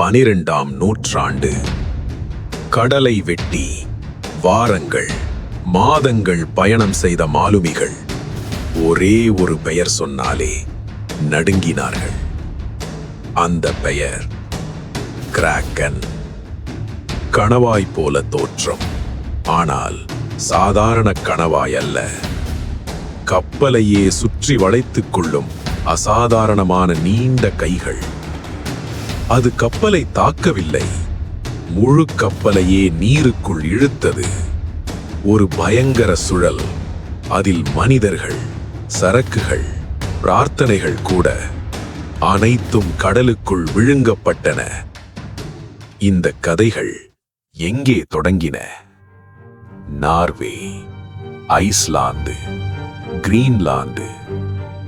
பனிரெண்டாம் நூற்றாண்டு. கடலை வெட்டி வாரங்கள் மாதங்கள் பயணம் செய்த மாலுமிகள் ஒரே ஒரு பெயர் சொன்னாலே நடுங்கினார்கள். அந்த பெயர் கிராக்கன் கணவாய் போல தோற்றம். ஆனால் சாதாரண கணவாய் அல்ல. கப்பலையே சுற்றி வளைத்துக் கொள்ளும் அசாதாரணமான நீண்ட கைகள். அது கப்பலை தாக்கவில்லை. முழு கப்பலையே நீருக்குள் இழுத்தது. ஒரு பயங்கர சுழல். அதில் மனிதர்கள் சரக்குகள் பிரார்த்தனைகள் கூட அனைத்தும் கடலுக்குள் விழுங்கப்பட்டன. இந்த கதைகள் எங்கே தொடங்கின? Norway Iceland Greenland.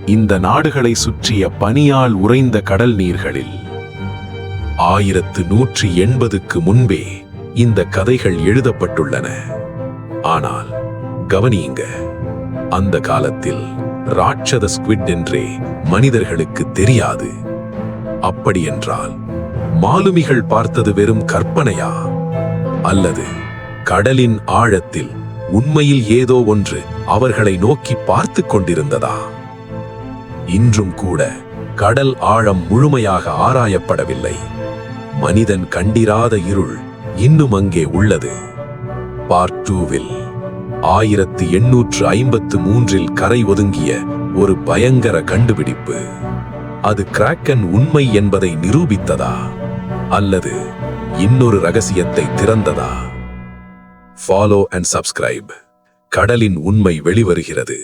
இந்த நாடுகளை சுற்றிய பனியால் உறைந்த கடல் நீர்களில் ஆயிரத்து நூற்றி எண்பதுக்கு முன்பே இந்த கதைகள் எழுதப்பட்டுள்ளன. ஆனால் கவனியுங்க அந்த காலத்தில் ராட்சத ஸ்குவிட் என்றே மனிதர்களுக்கு தெரியாது. அப்படியென்றால் மாலுமிகள் பார்த்தது வெறும் கற்பனையா? அல்லது கடலின் ஆழத்தில் உண்மையில் ஏதோ ஒன்று அவர்களை நோக்கி பார்த்து கொண்டிருந்ததா? இன்றும் கூட கடல் ஆழம் முழுமையாக ஆராயப்படவில்லை. மனிதன் கண்டிராத இருள் இன்னும் அங்கே உள்ளது. பார்ட் டூவில் ஆயிரத்தி எண்ணூற்று ஐம்பத்து மூன்றில் கரை ஒதுங்கிய ஒரு பயங்கர கண்டுபிடிப்பு. அது கிராக்கன் உண்மை என்பதை நிரூபித்ததா? அல்லது இன்னொரு ரகசியத்தை திறந்ததா? ஃபாலோ அண்ட் சப்ஸ்கிரைப் கடலின் உண்மை வெளிவருகிறது.